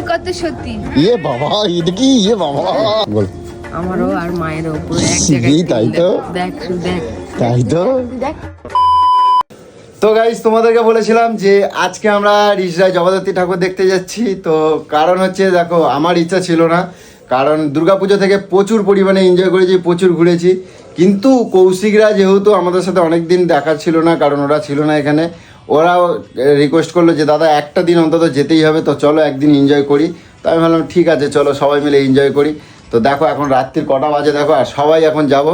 তুমি কত সত্যি। ইয়ে বাবা এটা কি? ইয়ে বাবা। বল। আমারও আর মায়েরও পুরো এক জায়গায় তাই তো? দেখ দেখ। তাই তো? দেখ। তো গাইস তোমাদেরকে বলেছিলাম যে আজকে আমরা রিসরায় জগদ্ধাত্রী ঠাকুর দেখতে যাচ্ছি। তো কারণ হচ্ছে দেখো আমার ইচ্ছা ছিল না। কারণ দুর্গাপুজো থেকে প্রচুর পরিমাণে এনজয় করেছি প্রচুর ঘুরেছি। কিন্তু কৌশিকরা যেহেতু আমাদের সাথে অনেক দিন দেখা ছিল না কারণ ওরা ছিল না এখানে। ওরাও রিকোয়েস্ট করল যে, দাদা, একটা দিন অন্তত যেতেই হবে, তো চলো একদিন এনজয় করি। তো আমি ভাবলাম, ঠিক আছে, চলো, সবাই মিলে এনজয় করি। তো দেখো, এখন রাত্রির কটা বাজে, দেখো, আর সবাই এখন যাব।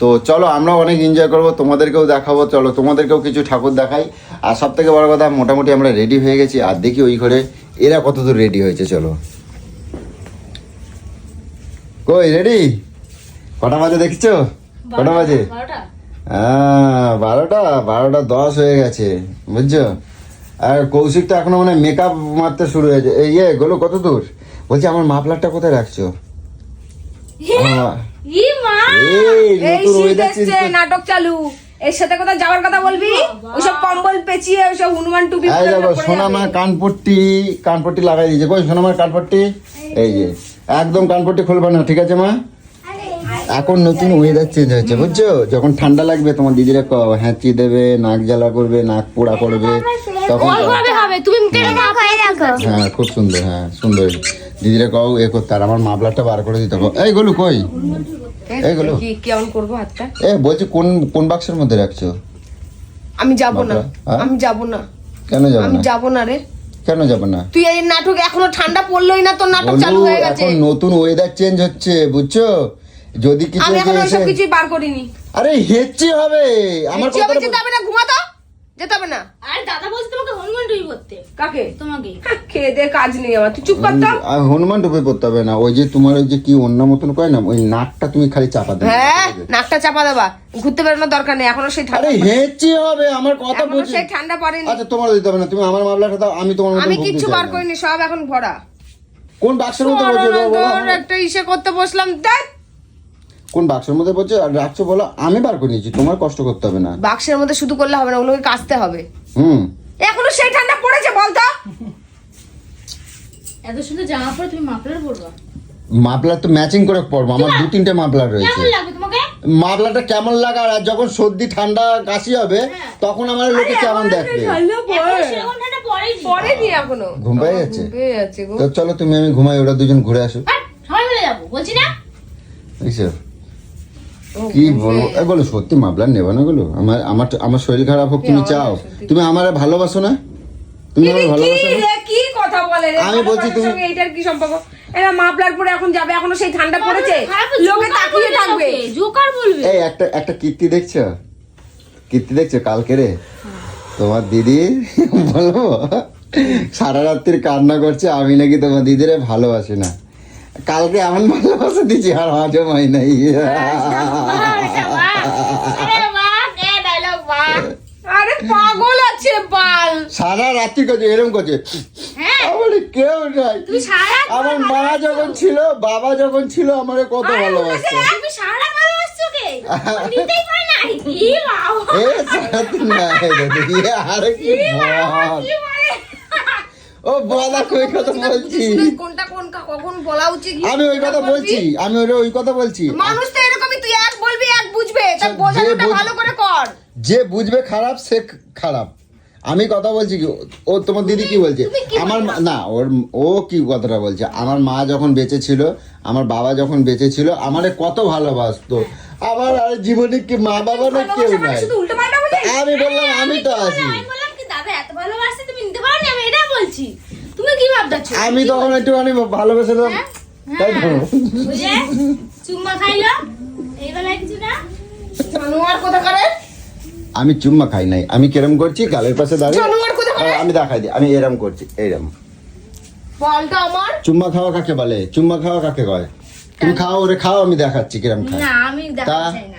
তো চলো, আমরাও অনেক এনজয় করব, তোমাদেরকেও দেখাবো, চলো, তোমাদেরকেও কিছু ঠাকুর দেখাই। আর সব থেকে বড় কথা, মোটামুটি আমরা রেডি হয়ে গেছি, আর দেখি ওই ঘরে এরা কতদূর রেডি হয়েছে, চলো। কই রেডি কটা বাজে, দেখছ? কটা বাজে? বারোটা বারোটা দশ হয়ে গেছে বুঝছ? আর কৌশিক তো এখনও মানে মেকআপ মারতে শুরু হয়েছে। এই ইয়ে গুলো কত দূর? বলছি আমার মাফলারটা কোথায় রাখছো? এসছে নাটক চালু। এর সাথে কোথাও যাওয়ার কথা বলবি? ওইসব কম্বল পেঁচিয়ে ওইসব হনুমান টুপি সোনামা। কানপট্টি কানপট্টি লাগাই দিয়েছে। কই সোনামার কানপট্টি? এই যে একদম কানপট্টি খুলবে না ঠিক আছে মা? এখন নতুন ওয়েদার চেঞ্জ হয়েছে বুঝছ? যখন ঠান্ডা লাগবে তোমার দিদিরা ক- হ্যাঁচি দেবে নাক জ্বালা করবে নাক পোড়া করবে তখন হবে হবে তুমি হ্যাঁ খুব সুন্দর হ্যাঁ সুন্দর। দিদিরা কও এ করতে আর আমার মাফলারটা বার করে দিতে কও। এই গলু কই? এইগুলো? কি কেমন করব হাতটা? এ বলছি কোন কোন বাক্সের মধ্যে রাখছো? আমি যাব না। হ্যাঁ? আমি যাব না। কেন যাবে আমি না? যাব না রে। কেন যাবে না? তুই এই নাটক এখনও ঠান্ডা পড়লোই না তোর নাটক চালু হয়ে গেছে। এখন নতুন ওয়েদার চেঞ্জ হচ্ছে বুঝছ? যদি কিছু আমি এখন কিছুই বার করিনি। আরে হেচ্ছি হবে। আমার কি হবে কথাটা যেতে হবে না ঘুমাতো যেতে হবে না। আর দাদা বলছে তোমাকে হনুমান কাকে? তোমাকে। খেয়ে দে কাজ নেই আমার। তুই চুপ করতো আর হনুমান পড়তে হবে না। ওই যে তোমার ওই যে কি অন্য মতন কয় না ওই নাকটা তুমি খালি চাপা দেবে। হ্যাঁ নাকটা চাপা দেবা। ঘুরতে বেরোনোর দরকার নেই এখনও সেই ঠান্ডা আরে হেচ্ছি হবে আমার কথা বলছি সেই ঠান্ডা পড়েনি। আচ্ছা তোমার দিতে হবে না। তুমি আমার মামলাটা দাও আমি তোমার আমি কিচ্ছু বার করিনি সব এখন ভরা। কোন বাক্সের মধ্যে আমার- একটা ইসে করতে বসলাম দেখ। কোন বাক্সের মধ্যে বলছো আর রাখছো বলো আমি বার করে নিয়েছি তোমার কষ্ট করতে হবে না। বাক্সের মধ্যে শুধু করলে হবে না ওগুলোকে কাচতে হবে। হুম। এখনও সেই ঠান্ডা পড়েছে বলতো এত সুন্দর জামা পরে তুমি মাফলার পরবা? মাফলার তো ম্যাচিং করে পড়ব আমার দু তিনটে মাফলার রয়েছে। কেমন লাগবে তোমাকে? মাফলারটা কেমন লাগার আর যখন সর্দি ঠান্ডা কাশি হবে তখন আমার লোকে কেমন দেখবে? ঘুম পেয়ে যাচ্ছে? তো চলো তুমি আমি ঘুমাই ওরা দুজন ঘুরে আসো সবাই মিলে যাব বলছি না? বুঝছ কি বলব? এ বলো সত্যি মাফলার নেবে না গুলো আমার আমার আমার শরীর খারাপ হোক তুমি চাও। তুমি আমার ভালোবাসো না? তুমি আমার ভালোবাসো না? কি কথা বলে রে? আমি বলছি তুমি- এইটার কি সম্পর্ক? এরা মাফলার পরে এখন যাবে এখনও সেই ঠান্ডা পড়েছে। লোকে তাকিয়ে থাকবে। জোকার বলবে? এই একটা একটা কীর্তি দেখছ? কীর্তি দেখছ কালকে রে? তোমার দিদি বলব? সারা রাত্রির কান্না করছে আমি নাকি তোমার দিদিরে ভালোবাসি না। কালকে এমন ভালোবাসা দিচ্ছি আর হজম হয় নাই। সারা রাত্রি করছে এরকম করছে। হ্যাঁ। কেউ নাই। আমার মা যখন ছিল বাবা যখন ছিল আমারে কত ভালোবাসতো। তুমি সারা রাত ভালোবাসছো কে? নিতেই পারে না। ই বাবা। এ সারাদিন না এ আরে কি ও বলা কই কথা বলছি? কোনটা কোন কখন বলা উচিত আমি ওই কথা বলছি আমি ওই ওই কথা বলছি। মানুষ তো এরকমই তুই এক বলবি এক বুঝবে বোঝানোটা ভালো করে কর। যে বুঝবে খারাপ সে খারাপ। আমি কথা বলছি কি ও তোমার দিদি কি বলছে? আমার মা- না ওর ও কি কথাটা বলছে? আমার মা যখন বেঁচে ছিল আমার বাবা যখন বেঁচে ছিল আমারে কত ভালোবাসতো। আমার আর জীবনে কি মা বাবা না কেউ মানে নাই। আমি বললাম আমি তো আছি। আমি বললাম কি দাদা এত ভালোবাসছে তুমি নিতে পারো না আমি এটা বলছি। তুমি কি ভাবছ আমি তখন একটুখানি ভালোবেসেছিলাম। তাই তো। বুঝে চুম্মা খাইলো? এই বেলায় কিছু না জানোয়ার কোথা করে? আমি চুম্মা খাই নাই। আমি কেরম করছি? গালের পাশে দাঁড়িয়ে। আমি দেখাই দিই আমি এরম করছি এরম। বলটা আমার? চুম্মা খাওয়া কাকে বলে? চুম্মা খাওয়া কাকে কয়? তুমি খাও ওরে খাও আমি দেখাচ্ছি কিরম খাই না আমি?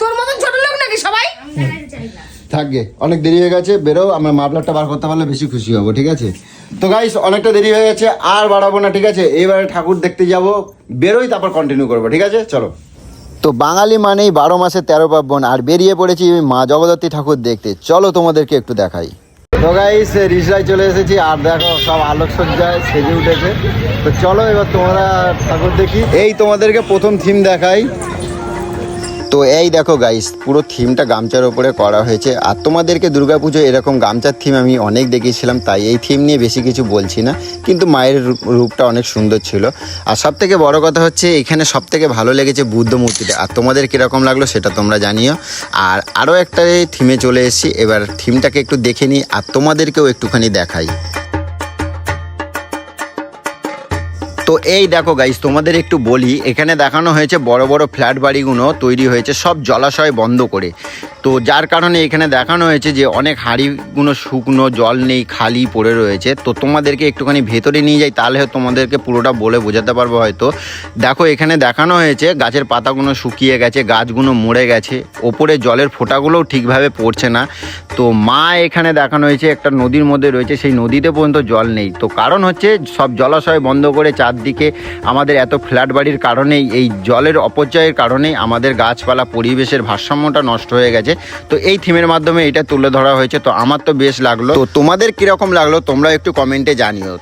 তোর মতন ছোট লোক নাকি সবাই? আমি দেখাতে চাই না। থাকবে। অনেক দেরি হয়ে গেছে বেরো আমার মাফলারটা বার করতে পারলে বেশি খুশি হব ঠিক আছে? তো গাইস অনেকটা দেরি হয়ে গেছে আর বাড়াবো না ঠিক আছে? এবারে ঠাকুর দেখতে যাব বেরোই তারপর কন্টিনিউ করব ঠিক আছে? চলো। তো বাঙালি মানেই বারো মাসে তেরো পার্বণ আর বেরিয়ে পড়েছি মা জগদ্ধাত্রী ঠাকুর দেখতে। চলো তোমাদেরকে একটু দেখাই। তো গাইস রিসরায় চলে এসেছি আর দেখো সব আলোকসজ্জায় সেজে উঠেছে। তো তো চলো এবার তোমরা ঠাকুর দেখি। এই তোমাদেরকে প্রথম থিম দেখাই। তো এই দেখো গাইস পুরো থিমটা গামছার ওপরে করা হয়েছে। আর তোমাদেরকে দুর্গাপুজো এরকম গামছার থিম আমি অনেক দেখিয়েছিলাম, তাই এই থিম নিয়ে বেশি কিছু বলছি না। কিন্তু মায়ের রূপ- রূপটা অনেক সুন্দর ছিল। আর সব থেকে বড় কথা হচ্ছে, এখানে সব থেকে ভালো লেগেছে বুদ্ধ মূর্তিটা। আর তোমাদের কীরকম লাগল সেটা তোমরা জানিও। আর আরও একটা থিমে চলে এসেছি, এবার থিমটাকে একটু দেখে নিই, আর তোমাদেরকেও একটুখানি দেখাই। তো এই দেখো গাইস তোমাদের একটু বলি, এখানে দেখানো হয়েছে বড় বড় ফ্ল্যাট বাড়িগুলো তৈরি হয়েছে, সব জলাশয় বন্ধ করে। তো যার কারণে এখানে দেখানো হয়েছে যে অনেক হাঁড়িগুলো শুকনো, জল নেই, খালি পড়ে রয়েছে। তো তোমাদেরকে একটুখানি ভেতরে নিয়ে যাই, তাহলে তোমাদেরকে পুরোটা বলে বোঝাতে পারব হয়তো। দেখো, এখানে দেখানো হয়েছে গাছের পাতাগুলো শুকিয়ে গেছে, গাছগুলো মরে গেছে, ওপরে জলের ফোঁটাগুলোও ঠিকভাবে পড়ছে না। তো মা এখানে দেখানো হয়েছে, একটা নদীর মধ্যে রয়েছে, সেই নদীতে পর্যন্ত জল নেই। তো কারণ হচ্ছে সব জলাশয় বন্ধ করে চারদিকে আমাদের এত ফ্ল্যাট বাড়ির কারণেই, এই জলের অপচয়ের কারণেই আমাদের গাছপালা পরিবেশের ভারসাম্যটা নষ্ট হয়ে গেছে। তো এই থিমের মাধ্যমে এটা তুলে ধরা হয়েছে। তো আমার তো বেশ লাগল। তো তোমাদের কীরকম লাগল তোমরা একটু কমেন্টে জানিও।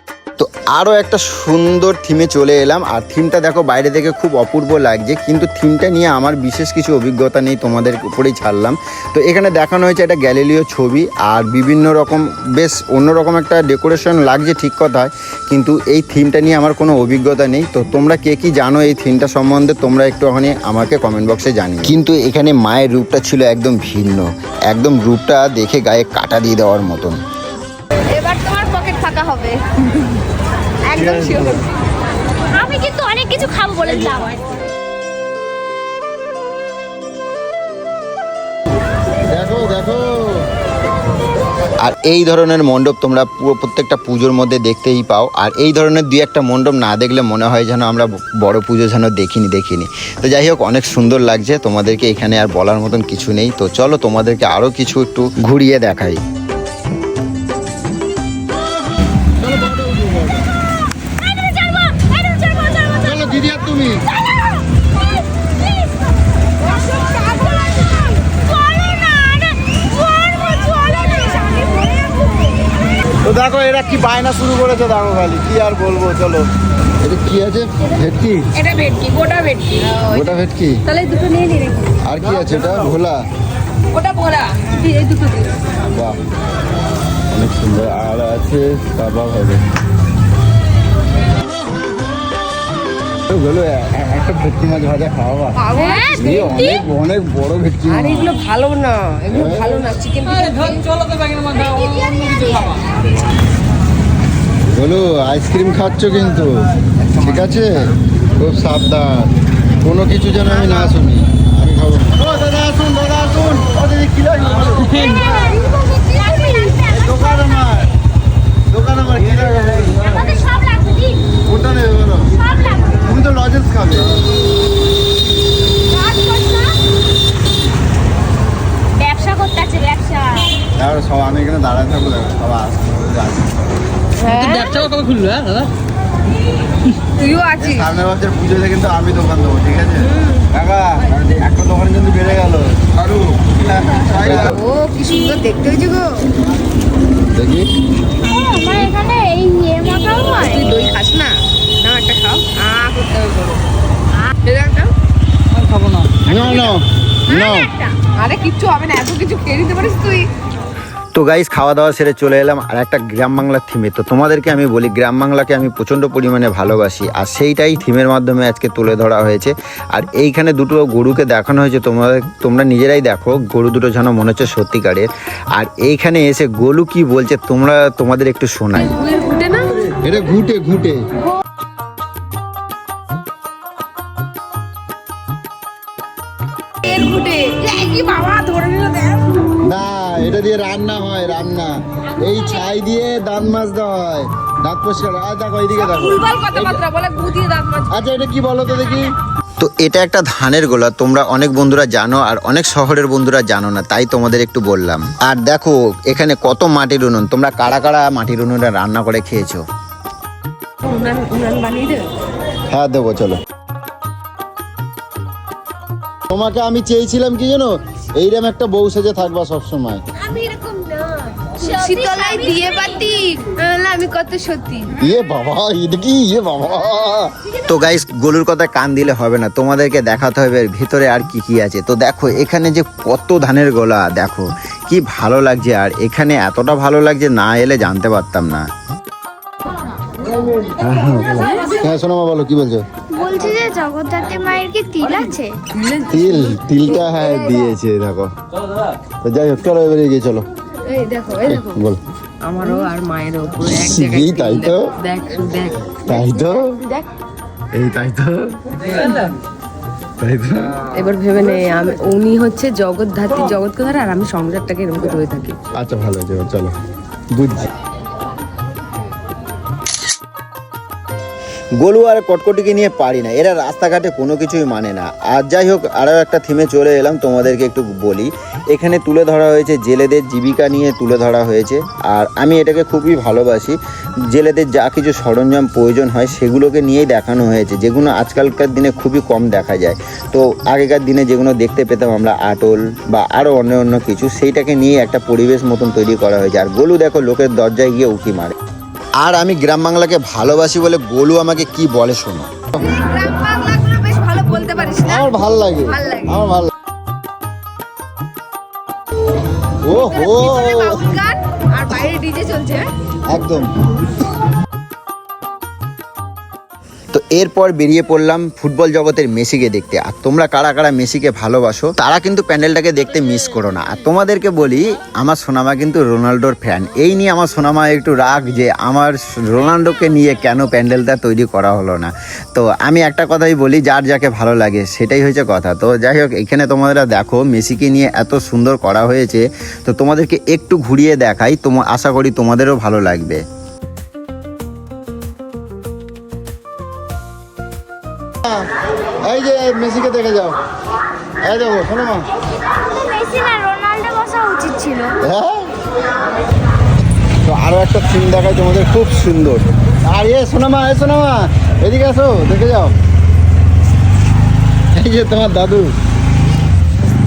আরও একটা সুন্দর থিমে চলে এলাম। আর থিমটা দেখো বাইরে থেকে খুব অপূর্ব লাগছে কিন্তু থিমটা নিয়ে আমার বিশেষ কিছু অভিজ্ঞতা নেই তোমাদের উপরেই ছাড়লাম। তো এখানে দেখানো হয়েছে একটা গ্যালিলিও ছবি আর বিভিন্ন রকম বেশ অন্যরকম একটা ডেকোরেশন লাগছে ঠিক কথায় কিন্তু এই থিমটা নিয়ে আমার কোনো অভিজ্ঞতা নেই। তো তোমরা কে কি জানো এই থিমটা সম্বন্ধে তোমরা একটুখানি আমাকে কমেন্ট বক্সে জানিও। কিন্তু এখানে মায়ের রূপটা ছিল একদম ভিন্ন একদম রূপটা দেখে গায়ে কাটা দিয়ে দেওয়ার মতন। এবার তোমার পকেট ফাঁকা হবে। একদম শিওর আমি কিন্তু অনেক কিছু খাব বলে দিলাম। দেখো দেখো। আর এই ধরনের মণ্ডপ তোমরা পুরো প্রত্যেকটা পুজোর মধ্যে দেখতেই পাও। আর এই ধরনের দুই একটা মণ্ডপ না দেখলে মনে হয় যেন আমরা বড় পুজো যেন দেখিনি দেখিনি। তো যাই হোক অনেক সুন্দর লাগছে। তোমাদেরকে এখানে আর বলার মতন কিছু নেই। তো চলো তোমাদেরকে আরও কিছু একটু ঘুরিয়ে দেখাই। কি বায়না শুরু করেছে দেখো খালি কি আর বলব চলো। এটা কি আছে? ভেটকি? এটা ভেটকি গোটা ভেটকি। ওটা ভেটকি? তাহলে দুটো নিয়ে নি রেখে আর কি আছে? এটা ভোলা? ওটা বড়া এই দুটো বাহ। অনেক সুন্দর। আর আছে কাবাব হবে। একটা ভেটকি মাছ ভাজা খাওয়া খাব হ্যাঁ, অনেক অনেক বড় ভেটকি আর এগুলো ভালো না এগুলো ভালো না চিকেন বলো আইসক্রিম খাচ্ছ কিন্তু। ঠিক আছে? খুব সাবধান। কোনো কিছু যেন আমি না শুনি। আমি খাব দাদা আসুন দাদা আসুন। ও দিদি কি দোকান আমার। দোকান আমার কি লাগবে বলো? আমাদের সব লাগবে দিন কোনটা নেবে বলো? তুমি তো লজেন্স খাবে? ব্যবসা করতে আছে ব্যবসা। আমি এখানে দাঁড়ায় থাকব দেখো সব আসবে কবে খুললো হ্যাঁ দাদা? তুইও আছিস। সামনের বছর পুজোতে কিন্তু আমি দোকান দেবো ঠিক আছে? কাকা একটা দোকান কিন্তু বেড়ে গেল। আরু ও কি সুন্দর দেখতে হয়েছে গো। দেখি। আমার এখানে এই ইয়ে মাখাও হয়। তুই দই খাস না? না একটা খাও। আ করতে হবে বলো এটা একটা। খাব না। No no no. আরে কিচ্ছু হবে না এত কিছু খেয়ে নিতে পারিস তুই। তো গাইস খাওয়া দাওয়া সেরে চলে এলাম আর একটা গ্রাম বাংলার থিমে তো তোমাদেরকে আমি বলি গ্রাম বাংলাকে আমি প্রচণ্ড পরিমাণে ভালোবাসি আর সেইটাই থিমের মাধ্যমে আজকে তুলে ধরা হয়েছে। আর এইখানে দুটো গরুকে দেখানো হয়েছে তোমরা তোমরা নিজেরাই দেখো গরু দুটো যেন মনে হচ্ছে সত্যিকারের। আর এইখানে এসে গোলু কি বলছে তোমরা তোমাদের একটু শোনাই। ঘুটে এটা ঘুটে ঘুটে। এর ঘুটে। এই কি বাবা ধরে নিল দেখ। না। এটা দিয়ে রান্না হয় রান্না। এই ছাই দিয়ে দাঁত মাছ দেওয়া হয়। দাঁত পরিষ্কার। হয়। আর দেখো এইদিকে দেখো। ভুলভাল কথাবার্তা বলে গু দিয়ে দাঁত মাছ আচ্ছা এটা কি বলো তো দেখি? তো এটা একটা ধানের গোলা। তোমরা অনেক বন্ধুরা জানো আর অনেক শহরের বন্ধুরা জানো না তাই তোমাদের একটু বললাম। আর দেখো এখানে কত মাটির উনুন। তোমরা কারা কারা মাটির উনুনে রান্না করে খেয়েছো? উনান উনান বানিয়ে দেবে হ্যাঁ দেবো চলো। তোমাকে আমি চেয়েছিলাম কি জানো? এইরকম একটা বউ সেজে থাকবা সবসময়। আমি এরকম না। শীতলায় দিয়ে পাতি আমি কত সত্যি। ইয়ে বাবা এটা কি ইয়ে বাবা। তো গাইস গলুর কথা কান দিলে হবে না তোমাদেরকে দেখাতে হবে এর ভিতরে আর কি কি আছে। তো দেখো এখানে যে কত ধানের গোলা দেখো কি ভালো লাগছে আর এখানে এতটা ভালো লাগছে না এলে জানতে পারতাম না। হ্যাঁ শোনো মা বলো কি বলছো? জগদ্ধাত্রী মায়ের কি তিল আছে? তিল তিলটা হ্যাঁ দিয়েছে দেখো। তো যাই হোক চলো এবারে এগিয়ে চলো। এই দেখো এই দেখো। বল। আমারও আর মায়ের ওপরে এক এই জায়গায় তাই তো? দেখ দেখ তাই তো? দেখ। এই তাই তো? তাই তো? এবার ভেবে নে আমি উনি হচ্ছে জগৎ জগৎধাত্রী জগৎকে আর আমি সংসারটাকে এরকম করে থাকি। আচ্ছা ভালো আছে চলো। বুঝছি গোলু আর কটকটিকে নিয়ে পারি না। এরা রাস্তাঘাটে কোনো কিছুই মানে না। আর যাই হোক আরও একটা থিমে চলে এলাম, তোমাদেরকে একটু বলি। এখানে তুলে ধরা হয়েছে জেলেদের জীবিকা নিয়ে তুলে ধরা হয়েছে। আর আমি এটাকে খুবই ভালোবাসি। জেলেদের যা কিছু সরঞ্জাম প্রয়োজন হয়, সেগুলোকে নিয়েই দেখানো হয়েছে, যেগুলো আজকালকার দিনে খুবই কম দেখা যায়। তো আগেকার দিনে যেগুলো দেখতে পেতাম আমরা আটল বা আরও অন্য অন্য কিছু, সেইটাকে নিয়ে একটা পরিবেশ মতন তৈরি করা হয়েছে। আর গোলু দেখো, লোকের দরজায় গিয়ে উঁকি মারে। আর আমি গ্রাম বাংলাকে ভালোবাসি বলে গোলু আমাকে কি বলে শোনো? গ্রাম ভালো বলতে পারিস না আমার ভালো লাগে আমার ভালো ও হো ভিতরে বাউল গান আর বাইরে ডিজে চলছে। একদম। এরপর বেরিয়ে পড়লাম ফুটবল জগতের মেসিকে দেখতে। আর তোমরা কারা কারা মেসিকে ভালোবাসো, তারা কিন্তু প্যান্ডেলটাকে দেখতে মিস করো না। আর তোমাদেরকে বলি, আমার সোনামা কিন্তু রোনাল্ডোর ফ্যান এই নিয়ে আমার সোনামা একটু রাগ যে আমার রোনাল্ডোকে নিয়ে কেন প্যান্ডেলটা তৈরি করা হলো না। তো আমি একটা কথাই বলি, যার যাকে ভালো লাগে সেটাই হয়েছে কথা। তো যাই হোক, এখানে তোমরা দেখো, মেসিকে নিয়ে এত সুন্দর করা হয়েছে। তো তোমাদেরকে একটু ঘুরিয়ে দেখাই তোমার আশা করি তোমাদেরও ভালো লাগবে। এই যে মেসিকে দেখে যাও। এই দেখো শোনো মা। মেসি না রোনাল্ডো বসা উচিত ছিল হ্যাঁ? তো আরও একটা সিন দেখাই তোমাদের খুব সুন্দর। আর এ শোনো মা এ শোনো মা এদিকে আসো দেখে যাও। এই যে তোমার দাদু।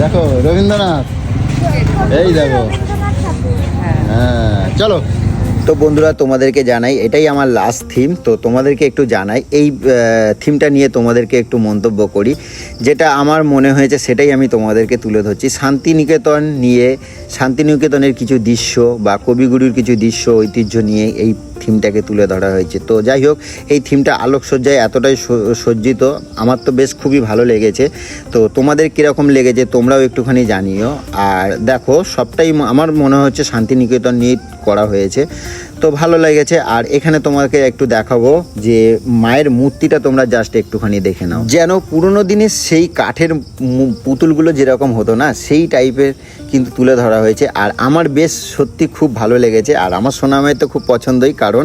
দেখো রবীন্দ্রনাথ। এই দেখো। হ্যাঁ চলো। তো বন্ধুরা, তোমাদেরকে জানাই, এটাই আমার লাস্ট থিম তো তোমাদেরকে একটু জানাই, এই থিমটা নিয়ে তোমাদেরকে একটু মন্তব্য করি, যেটা আমার মনে হয়েছে, সেটাই আমি তোমাদেরকে তুলে ধরছি। শান্তিনিকেতন নিয়ে, শান্তিনিকেতনের কিছু দৃশ্য বা কবিগুরুর কিছু দৃশ্য, ঐতিহ্য নিয়ে এই থিমটাকে তুলে ধরা হয়েছে। তো যাই হোক, এই থিমটা আলোকসজ্জায় এতটাই সজ্জিত, আমার তো বেশ খুবই ভালো লেগেছে। তো তোমাদের কীরকম লেগেছে তোমরাও একটুখানি জানিও। আর দেখো, সবটাই আমার মনে হচ্ছে শান্তিনিকেতন নিয়ে করা হয়েছে। তো ভালো লেগেছে। আর এখানে তোমাকে একটু দেখাবো যে মায়ের মূর্তিটা তোমরা জাস্ট একটুখানি দেখে নাও। যেন পুরোনো দিনের সেই কাঠের পুতুলগুলো যেরকম হতো না, সেই টাইপের কিন্তু তুলে ধরা হয়েছে। আর আমার বেশ সত্যি খুব ভালো লেগেছে। আর আমার সোনামায়ের তো খুব পছন্দই, কারণ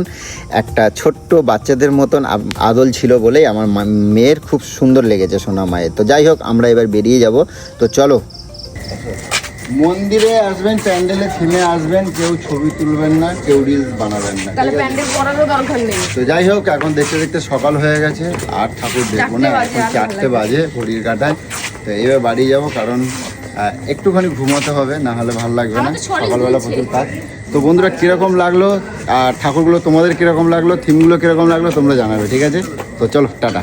একটা ছোট্ট বাচ্চাদের মতন আদল ছিল বলেই আমার মেয়ের খুব সুন্দর লেগেছে সোনামায়ের। তো যাই হোক, আমরা এবার বেরিয়ে যাব। তো চলো। মন্দিরে আসবেন প্যান্ডেলে থিমে আসবেন কেউ ছবি তুলবেন না কেউ রিলস বানাবেন না তাহলে প্যান্ডেল পরারও দরকার নেই। তো যাই হোক এখন দেখতে দেখতে সকাল হয়ে গেছে আর ঠাকুর দেখব না এখন চারটে বাজে ঘড়ির কাটায় তো এবার বাড়ি যাব কারণ একটুখানি ঘুমাতে হবে না হলে ভালো লাগবে না সকালবেলা প্রচুর কাজ। তো বন্ধুরা কীরকম লাগল আর ঠাকুরগুলো তোমাদের কীরকম লাগল থিমগুলো কীরকম লাগল তোমরা জানাবে ঠিক আছে? তো চলো টাটা।